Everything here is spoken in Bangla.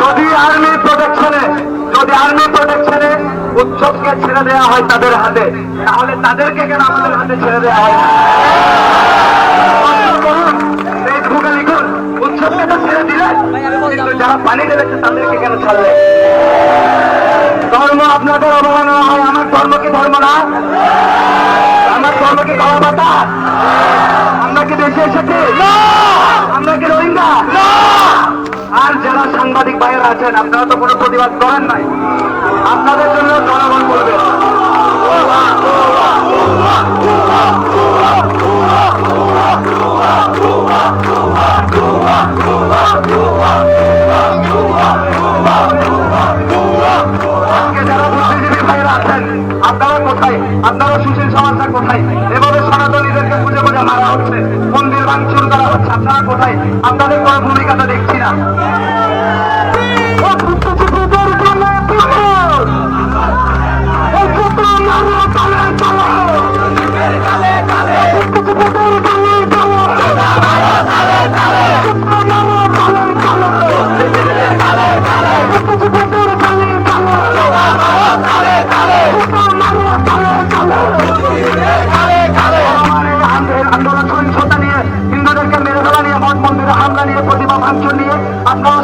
যদি আর্মি প্রোটেকশনে যদি আর্মি প্রোটেকশনে উৎসবকে ছেড়ে দেওয়া হয় তাদের হাতে, তাহলে তাদেরকে কেন আমাদের হাতে ছেড়ে দেওয়া হয়? উৎসবকে ছেড়ে কিন্তু যারা পানি ঢেলেছে তাদেরকে কেন ছাড়লে? ধর্ম আপনাদের অবমাননা হয়, আমার ধর্ম কি ধর্ম না? আমার ধর্ম কি গলা সাংবাদিক ভাইয়েরা আছেন, আপনারা তো কোনো প্রতিবাদ করেন নাই। আপনাদের জন্য জনগণ করবে। কোথায়? আপনারা সুশীল সমাজটা কোথায়? এভাবে সনাতনীদেরকে খুঁজে খুঁজে মারা হচ্ছে, মন্দির ভাঙচুর করা হচ্ছে, আপনারা কোথায়? আপনাদের কোনো ভূমিকাটা দেখছি না। আন্দোলন সহিংসতা নিয়ে হিন্দুদেরকে মেরে ফেলা নিয়ে মঠ মন্দিরে হামলা নিয়ে প্রতিমা ভাঙচুর নিয়ে আপনারা